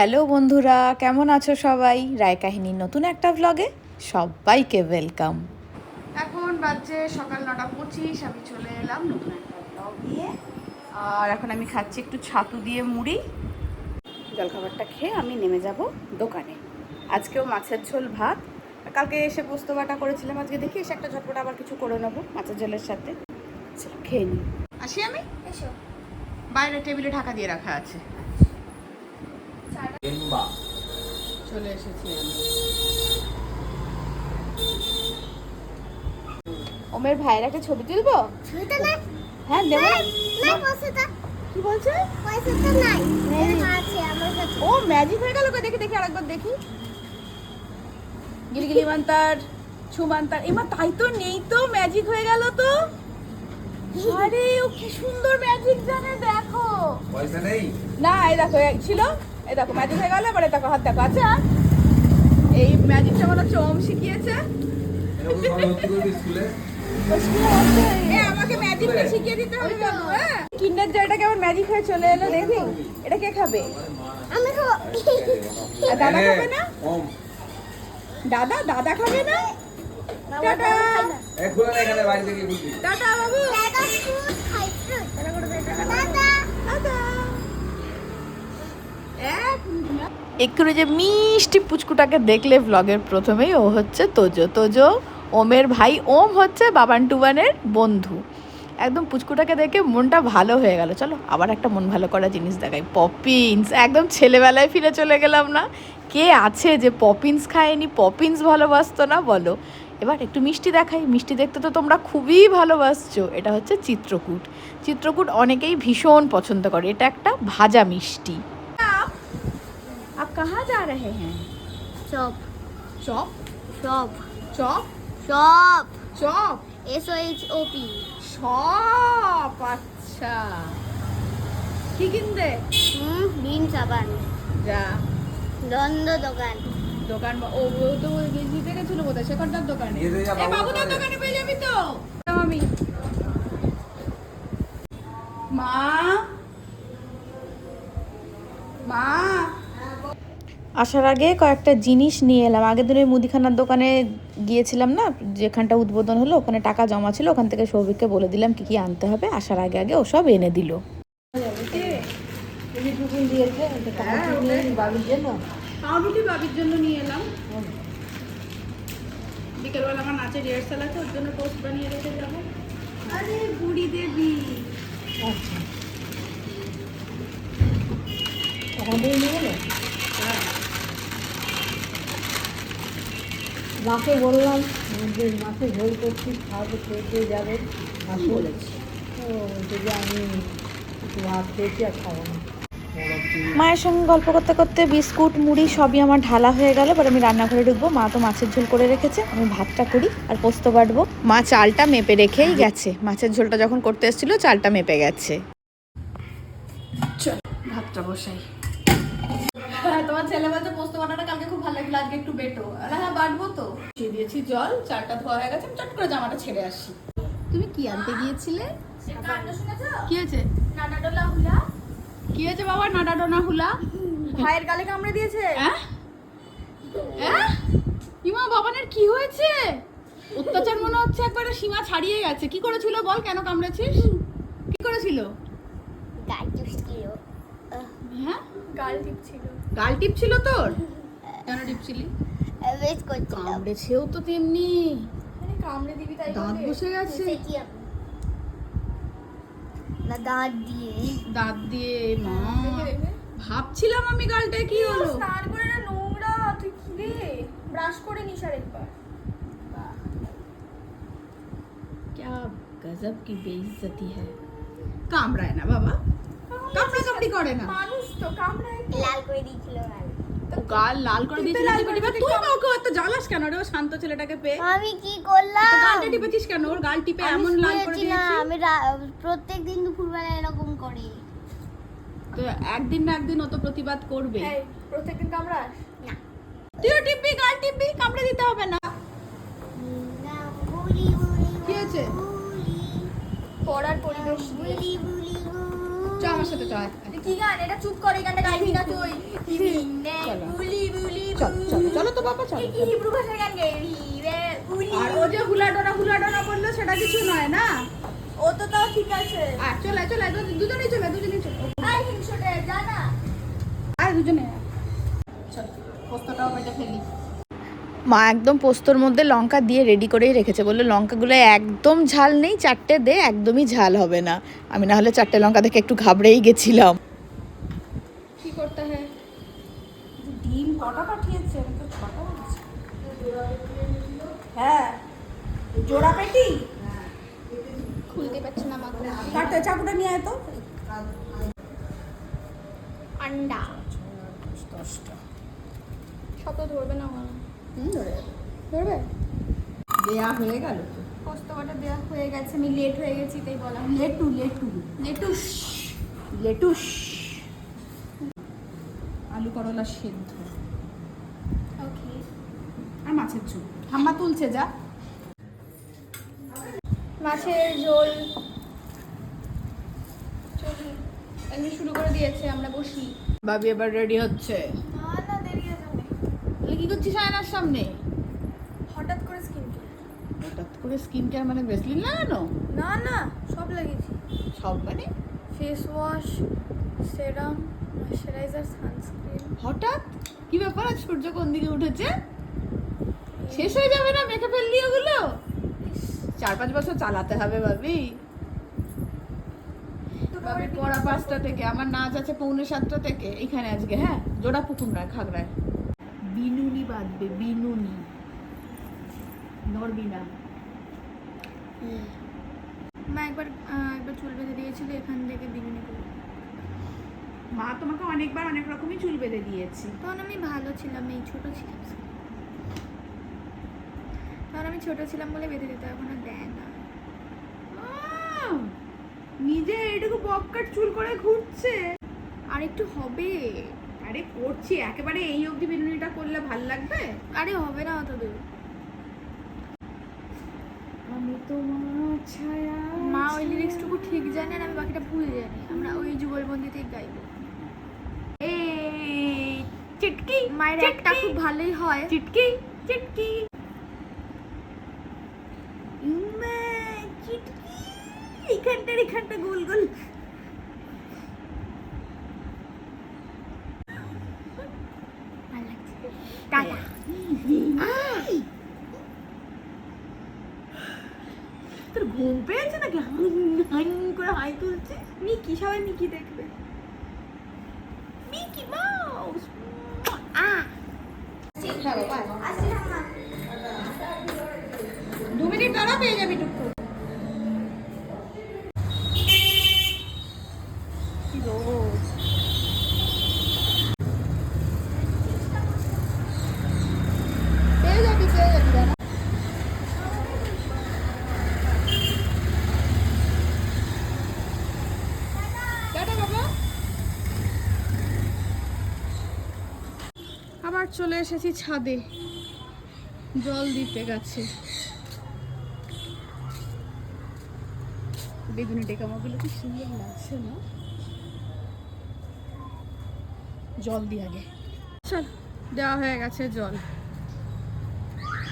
Hello বন্ধুরা কেমন আছো সবাই? রায় কাহিনীর নতুন একটা ব্লগে সবাইকে ওয়েলকাম এখন বাজছে সকাল নটা পঁচিশ আমি চলে এলাম নতুন একটা ব্লগ নিয়ে। আর এখন আমি খাচ্ছি একটু ছাতু দিয়ে মুড়ি। জলখাবারটা খেয়ে আমি নেমে যাব দোকানে। আজকেও মাছের ঝোল ভাত। কালকে এসে পোস্ত বাটা করেছিলাম আজকে দেখি এসে একটা ঝটপট আবার কিছু করে নেব মাছের ঝোলের সাথে। চলো খেয়ে নিই আসি আমি? এসো। বাইরে টেবিলে ঢাকা দিয়ে রাখা আছে। এম্বা চলে এসেছি ওমের ভাইয়ের একটা ছবি তুলবো? হ্যাঁ দেবো। কি বলছে? পয়সাটা নাই। আছে আমার কাছে। ও ম্যাজিক হয়ে গেল দেখি দেখি আরেকবার দেখি। গিলগিলি মান্তার ছুমান্তার এমা তাই তো নেই তো ম্যাজিক হয়ে গেল তো। আরে ও কি সুন্দর ম্যাজিক জানে দেখো। পয়সা নেই? না এই দেখো ছিল। এই দেখো ম্যাজিক হয়ে গেল এবারে দেখো হাত দেখো আচ্ছা। এই ম্যাজিকটা মনে হচ্ছে ওম শিখিয়েছে। আমাকে ম্যাজিকটা শিখিয়ে দিতে হবে হ্যাঁ। কিন্ডার জয়টা কেমন ম্যাজিক হয়ে চলে এলো দেখি। এটা কে খাবে? আমি খাব। দাদা খাবে না? দাদা দাদা খাবে না? টাটা। টাটা বাবু। এক্ষুনি যে মিষ্টি পুচকুটাকে দেখলে ব্লগের প্রথমেই ও হচ্ছে তোজো। তোজো, ওমের ভাই, ওম হচ্ছে বাবান টুবানের বন্ধু। একদম পুচকুটাকে দেখে মনটা ভালো হয়ে গেল। চলো, আবার একটা মন ভালো করা জিনিস দেখাই। পপিন্স। একদম ছেলেবেলায় ফিরে চলে গেলাম না। কে আছে যে পপিন্স খায়নি? পপিন্স ভালোবাসতো না, বলো। এবার একটু মিষ্টি দেখাই। মিষ্টি দেখতে তো তোমরা খুবই ভালোবাসছো। এটা হচ্ছে চিত্রকূট। চিত্রকূট অনেকেই ভীষণ পছন্দ করে। এটা একটা ভাজা মিষ্টি। आप कहाँ जा रहे हैं চপ चौप chop chop chop chop S O H O P shop আচ্ছা কি কিনতে হুম বিন সাবান যা দ্বন্দ্ব দোকান দোকান বা- ও ও তো দিতে গেছিল বোধহয় শেখরদার দোকানে নিয়ে দিয়ে যা এ বাবুর বাবুদার দোকানে। দোকানে পেয়ে যাবি তো আমি মা মা আসার আগে কয়েকটা জিনিস নিয়ে এলাম। আগের দিন ওই মুদিখানার দোকানে গিয়েছিলাম না যেখানটা উদ্বোধন হলো ওখানে টাকা জমা ছিল ওখান থেকে সৌভিককে বলে দিলাম কি কি আনতে হবে। আসার আগে আগে ওসব এনে দিল। পাউরুটি বাবির জন্য নিয়ে এলাম। বিকেলবেলা আমার নাচের রিহার্সাল আছে ওর জন্য পোস্ট বানিয়ে রেখে যাব আরে বুড়ি দেবী। হ্যাঁ। মাকে বললাম যে মাকে ঝোল করছি খাওয়াতে খেয়ে খেয়ে যাবে? আর বলেছি ও বলছে যে আমি একটু ভাত খেয়েছি আর খাব না। মায়ের সঙ্গে গল্প করতে করতে বিস্কুট মুড়ি সবই আমার ঢালা হয়ে গেল। এবার আমি রান্নাঘরে ঢুকবো। মা তো মাছের ঝোল করে রেখেছে। আমি ভাতটা করি আর পোস্ত বাটবো। মা চালটা মেপে রেখেই গেছে। মাছের ঝোলটা যখন করতে এসেছিল চালটা মেপে গেছে। চল ভাতটা বসাই। তোমার ছেলে বলছে পোস্ত কালকে খুব ভালো লাগল আজকে একটু বেটো আরে হ্যাঁ বাটবো তো। দিয়ে দিয়েছি জল চারটা ধোয়া হয়ে গেছে আমি চট করে জামাটা ছেড়ে আসি। তুমি কি আনতে গিয়েছিলে? কি হয়েছে? কি হয়েছে বাবা নাডা ডোনা হুলা? ভাইয়ের গালে কামড়ে দিয়েছে। হ্যাঁ হ্যাঁ ইমা বাবানের কি হয়েছে? অত্যাচার মনে হচ্ছে একবারে সীমা ছাড়িয়ে গেছে কি করেছিল বল কেন কামড়েছিস? কি করেছিল? গাল ছিল হ্যাঁ? গাল টিপ ছিল গাল টিপ ছিল তোর? কেন টিপছিলি বেশ করছিলাম কামড়েছেও তো তেমনি কামড়ে দিবি তাই দাঁত বসে গেছে কি আমি না দাঁত দিয়ে দাঁত দিয়ে মা ভাবছিলাম আমি গালটায় কি হলো স্নান করে না নোংরা তুই কি রে ব্রাশ করে নিস আর একবার क्या गजब की बेइज्जती है কামড়ায় না বাবা কামড়া কামড়ি করে না মানুষ তো কামড়ায় লাল করে দিয়েছিল গাল তো গাল লাল করে টিপে তুই কাউকে এত জ্বালাস কেন রে? ও শান্ত ছেলেটাকে পেয়ে। আমি কি করলাম? তো গালটা টিপেছিস কেন? ওর গাল টিপে এমন লাল করে দিয়েছিস? আমি প্রত্যেক দিন দুপুরবেলা এরকম করি। তো একদিন না একদিন ও তো প্রতিবাদ করবে। প্রত্যেকদিন কামড়াস? না। তুইও টিপবি গাল টিপবি কামড়ে দিতে হবে না। কি হয়েছে? পড়ার পরিবেশ চ আমার সাথে চ এটা কি গান? এটা চুপ করে এই গানটা গাইবি না তুই। বুলি বুলি চলো চলো চলো তো বাবা চলো কি হিব্রু ভাষার গান গাইবি আর ও যে হুলাডোনা হুলাডোনা বলল সেটা কিছু নয় না? ও তো তাও ঠিক আছে। আর চলে চলে দুজনেই চলে দুজনেই চলে। আই হিংসুটে জানা আর দুজনে। চলো পোস্তটাও বেটে ফেলি। মা একদম পোস্তর মধ্যে লঙ্কা দিয়ে রেডি করেই রেখেছে। বলল লঙ্কাগুলো একদম ঝাল নেই চারটে দে একদমই ঝাল হবে না। আমি না হলে চারটে লঙ্কা দেখে একটু ঘাবড়েই গেছিলাম। কি করতে হয়? ডিম কটা পাঠিয়েছে? আমি তো ছটা হ্যাঁ জোড়া পেটি? খুলতে পারছি না মা কাটতে চাকুটা নিয়ে আয় তো। আন্ডা। সব তো ধরবে না আমার ধরে যাবে। ধরবে? দেয়া হয়ে গেল। পোস্ত দেওয়া হয়ে গেছে আমি লেট হয়ে গেছি তাই বলা লেটু লেটু লেটুস লেটুস। আলু করলা সেদ্ধ। ওকে আর মাছের ঝোল। ঠাম্মা তুলছে যা। মাছের ঝোল। এমনি শুরু করে দিয়েছে আমরা বসি। ভাবি এবার রেডি হচ্ছে না না দেরি হয়ে যাবে তাহলে কি করছিস আয়নার সামনে? হঠাৎ করে স্কিন কেয়ার হঠাৎ করে স্কিন কেয়ার মানে ব্রেসলিন লাগানো? না না সব লাগিয়েছি। সব মানে? Face wash serum moisturiser sunscreen হঠাৎ? কি ব্যাপার আজ সূর্য কোন দিকে উঠেছে? শেষ হয়ে যাবে না মেখে ফেললি ওগুলো? চার পাঁচ বছর চালাতে হবে ভাবি। পড়া পাঁচটা থেকে আমার নাচ আছে পৌনে সাতটা থেকে। এখানে আজকে হ্যাঁ? জোড়া পুকুর নয় খাগড়ায়। বিনুনি বাঁধবে বিনুনি। নড়বি না। মা একবার একবার চুল বেঁধে দিয়েছিল এখান থেকে বিনুনি করে। মা তোমাকে অনেকবার অনেক রকমই চুল বেঁধে দিয়েছি। তখন আমি ভালো ছিলাম এই ছোট ছিলাম। তখন আমি ছোট ছিলাম বলে বেঁধে দিতে এখন আর দেয় না। নিজে এইটুকু বক্কাট চুল করে ঘুরছে। আর একটু হবে। আরে করছি একেবারে এই অবধি বিনুনিটা করলে ভালো লাগবে? আরে হবে না অত দূর আমি তোমার ছায়া মা ওই লিরিক্সটুকু ঠিক জানে আর আমি বাকিটা ভুলে জানি। আমরা ওই যুগলবন্দিতেই গাইবো। এই চিটকি মায়ের একটা খুব ভালোই হয়। চিটকি চিটকি। চিটকি। এখানটার এখানটা গোল গোল ভালো লাগছে টাটা তোর ঘুম পেয়েছে নাকি হান হান করে হাই তুলছে? মিকি সবাই মিকি দেখবে। মিকি মাউস দু মিনিট দাঁড়া পেয়ে যাবি টুকু কি রোদ পেয়ে যাবি পেয়ে যাবি দাঁড়া টাটা বাবা আবার চলে এসেছি ছাদে। জল দিতে গেছে। বেগুনি টেকামাগুলো কি সুন্দর লাগছে না? জল দিয়ে আগে। চল দেওয়া হয়ে গেছে জল।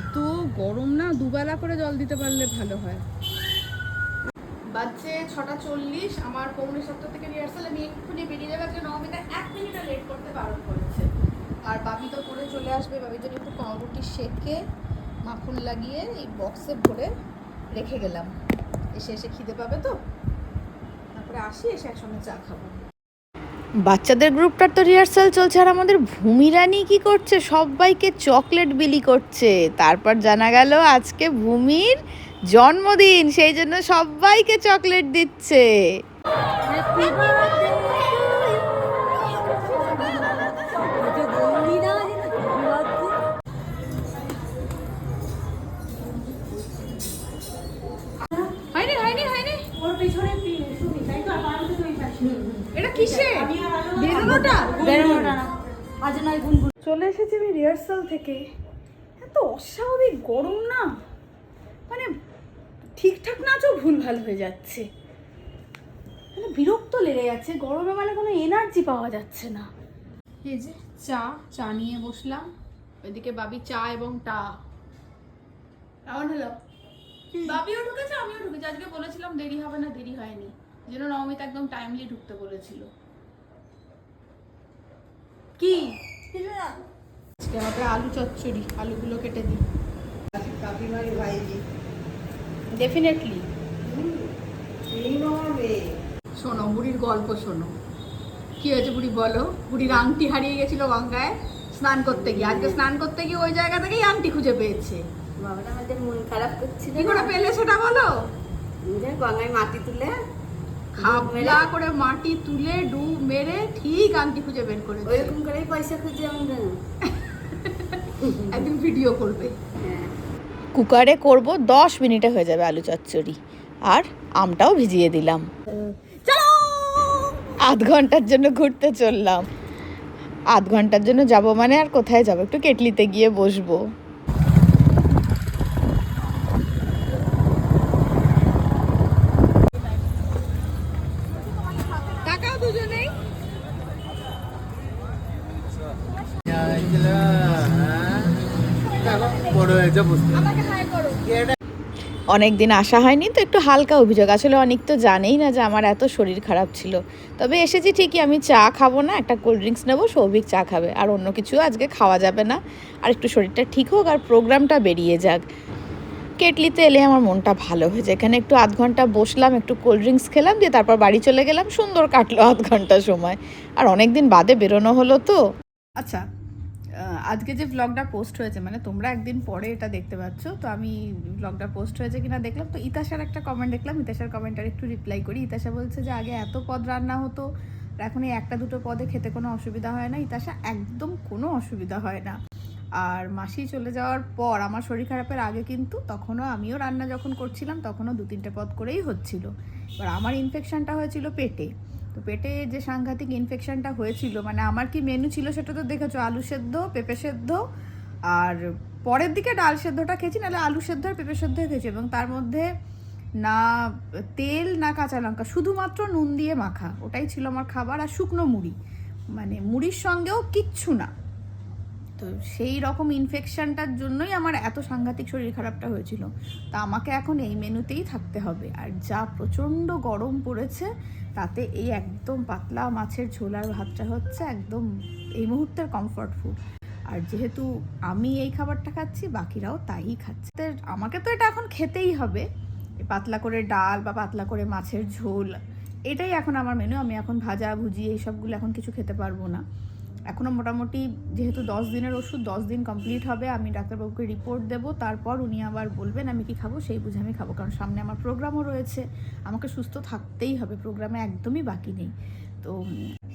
এত গরম না, দুবেলা করে জল দিতে পারলে ভালো হয়। বাজছে ছটা চল্লিশ, আমার পৌনে সাতটা থেকে রিহার্সাল আমি এক্ষুনি বেরিয়ে যাবে, আজকে ন মিনিট এক মিনিটও লেট করতে করেছে আর বাবি তো করে চলে আসবে বাবির জন্য একটু পাউরুটি সেকে মাখন লাগিয়ে এই বক্সে ভরে রেখে গেলাম। এসে এসে খিদে পাবে তো? তারপরে আসি এসে একসঙ্গে চা খাব। বাচ্চাদের গ্রুপটার তো রিহার্সাল চলছে আর আমাদের ভূমিরানি কি করছে? সবাইকে চকলেট বিলি করছে। তারপর জানা গেল আজকে ভূমির জন্মদিন সেই জন্য সবাইকে চকলেট দিচ্ছে। বেরোনোটা? বেরোনোটা না। আজ নয় গুনগুন। চলে এসেছি আমি রিহার্সাল থেকে। এত অস্বাভাবিক গরম না। মানে ঠিকঠাক নাচও ভুলভাল হয়ে যাচ্ছে। মানে বিরক্ত লেগে যাচ্ছে। গরমে মানে কোনো এনার্জি পাওয়া যাচ্ছে না। এই যে চা চা নিয়ে বসলাম। ওইদিকে বাবি চা এবং টা। কেমন হলো? বাবিও ঢুকেছে আমিও ঢুকেছি। আজকে বলেছিলাম দেরি হবে না দেরি হয়নি। যেন নবমিতা একদম টাইমলি ঢুকতে বলেছিল। কি? আজকে হবে আলু চচ্চড়ি আলুগুলো কেটে দিই। ডেফিনেটলি শোনো বুড়ির গল্প শোনো। কি হয়েছে বুড়ি বলো? বুড়ির আংটি হারিয়ে গেছিল গঙ্গায় স্নান করতে গিয়ে। আজকে স্নান করতে গিয়ে ওই জায়গা থেকেই আংটি খুঁজে পেয়েছে। বাবাটা আমাদের মন খারাপ করছিল কি করে পেলে সেটা বলো? গঙ্গায় মাটি তুলে খাবলা করে মাটি তুলে ডুব মেরে ঠিক আংটি খুঁজে বের করেছে। ওইরকম করেই পয়সা খুঁজে আমরা। একদিন ভিডিও করবে। হ্যাঁ কুকারে করব দশ মিনিটে হয়ে যাবে আলু চচ্চড়ি আর আমটাও ভিজিয়ে দিলাম। চলো! আধ ঘণ্টার জন্য ঘুরতে চললাম। আধ ঘণ্টার জন্য যাব মানে আর কোথায় যাব? একটু কেটলিতে গিয়ে বসবো। অনেক দিন আসা হয়নি তো একটু হালকা অভিযোগ। আসলে অনেক তো জানেই না যে আমার এত শরীর খারাপ ছিল। তবে এসেছি ঠিকই আমি চা খাব না একটা কোল্ড ড্রিঙ্কস নেব সৌভিক চা খাবে। আর অন্য কিছু আজকে খাওয়া যাবে না। আর একটু শরীরটা ঠিক হোক আর প্রোগ্রামটা বেরিয়ে যাক। কেটলিতে এলে আমার মনটা ভালো হয়েছে এখানে একটু আধ ঘণ্টা বসলাম একটু কোল্ড ড্রিঙ্কস খেলাম দিয়ে তারপর বাড়ি চলে গেলাম। সুন্দর কাটলো আধ ঘণ্টা সময়। আর অনেক দিন বাদে বেরোনো হলো তো। আচ্ছা আজকে যে ব্লগটা পোস্ট হয়েছে মানে তোমরা একদিন পরে এটা দেখতে পাচ্ছ, তো আমি ব্লগটা পোস্ট হয়েছে কিনা দেখলাম, তো ইতাশার একটা কমেন্ট দেখলাম, ইতাশার কমেন্টার একটু রিপ্লাই করি। ইতাশা বলছে যে, আগে এত পদ রান্না হতো এখন এই একটা দুটো পদে খেতে কোনো অসুবিধা হয় না। ইতাশা, একদম কোনো অসুবিধা হয় না। আর মাসি চলে যাওয়ার পর আমার শরীর খারাপের আগে কিন্তু তখনও আমিও রান্না যখন করছিলাম, তখনও দু তিনটে পদ করেই হচ্ছিল। এবার আমার ইনফেকশনটা হয়েছিল পেটে। তো পেটে যে সাংঘাতিক ইনফেকশনটা হয়েছিল মানে আমার কি মেনু ছিল সেটা তো দেখেছ, আলু সেদ্ধ, পেঁপে সেদ্ধ, আর পরের দিকে ডাল সেদ্ধটা খেয়েছি, নাহলে আলু সেদ্ধ আর পেঁপে সেদ্ধ খেয়েছি, এবং তার মধ্যে না তেল না কাঁচা লঙ্কা, শুধুমাত্র নুন দিয়ে মাখা, ওটাই ছিল আমার খাবার, আর শুকনো মুড়ি মানে মুড়ির সঙ্গেও কিচ্ছু না। তো সেই রকম ইনফেকশনটার জন্যই আমার এত সাংঘাতিক শরীর খারাপটা হয়েছিল। তা আমাকে এখন এই মেনুতেই থাকতে হবে। আর যা প্রচণ্ড গরম পড়েছে, তাতে এই একদম পাতলা মাছের ঝোল আর ভাতটা হচ্ছে একদম এই মুহূর্তের কমফর্ট ফুড আর যেহেতু আমি এই খাবারটা খাচ্ছি, বাকিরাও তাই খাচ্ছে। আমাকে তো এটা এখন খেতেই হবে। পাতলা করে ডাল বা পাতলা করে মাছের ঝোল, এটাই এখন আমার মেনু আমি এখন ভাজা ভুজি এইসবগুলো এখন কিছু খেতে পারব না। এখনও মোটামুটি যেহেতু দশ দিনের ওষুধ, দশ দিন কমপ্লিট হবে, আমি ডাক্তারবাবুকে রিপোর্ট দেবো। তারপর উনি আবার বলবেন, আমি কি খাব? সেই বুঝে আমি খাব, কারণ সামনে আমার প্রোগ্রামও রয়েছে। আমাকে সুস্থ থাকতেই হবে প্রোগ্রামে একদমই বাকি নেই। তো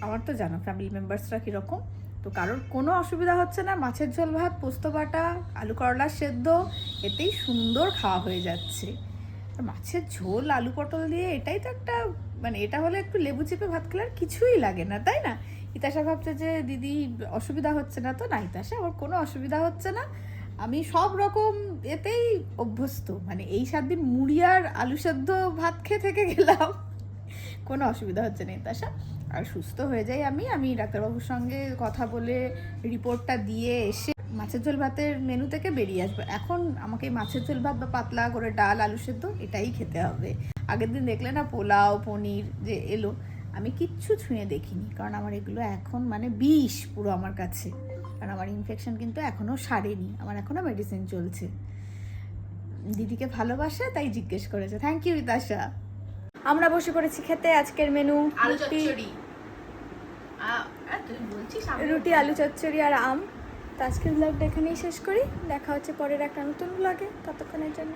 আমার তো জানো ফ্যামিলি মেম্বার্সরা কীরকম? তো কারোর কোনো অসুবিধা হচ্ছে না, মাছের ঝোল ভাত, পোস্ত বাটা, আলু করলা সেদ্ধ, এতেই সুন্দর খাওয়া হয়ে যাচ্ছে। মাছের ঝোল, আলু পটল দিয়ে এটাই তো একটা মানে এটা হলে একটু লেবু চেপে ভাত খেলে আর কিছুই লাগে না, তাই না? ইতাশা ভাবছে যে, দিদি, অসুবিধা হচ্ছে না তো? না, ইতাশা, আমার কোনো অসুবিধা হচ্ছে না। আমি সব রকম এতেই অভ্যস্ত। মানে এই সাত দিন মুড়ি আর আলু সেদ্ধ ভাত খেয়ে থেকে গেলাম। কোনো অসুবিধা হচ্ছে না, ইতাশা। আর সুস্থ হয়ে যাই আমি। আমি ডাক্তারবাবুর সঙ্গে কথা বলে রিপোর্টটা দিয়ে এসে মাছের ঝোল ভাতের মেনু থেকে বেরিয়ে আসব। এখন আমাকে মাছের ঝোল ভাত বা পাতলা করে ডাল, আলু সেদ্ধ, এটাই খেতে হবে। আগের দিন দেখলে না পোলাও, পনির যে এলো আমি কিচ্ছু ছুঁয়ে দেখিনি কারণ আমার এগুলো এখন মানে বিষ পুরো আমার কাছে। কারণ আমার ইনফেকশন কিন্তু এখনও সারেনি আমার এখনও মেডিসিন চলছে। দিদিকে ভালোবাসে তাই জিজ্ঞেস করেছে। থ্যাংক ইউ ইতাশা আমরা বসে পড়েছি খেতে আজকের মেনু রুটি। আলু চচ্চড়ি? আর আম। তো আজকের ব্লগটা এখানেই শেষ করি। দেখা হচ্ছে পরের একটা নতুন ব্লগে ততক্ষণের জন্য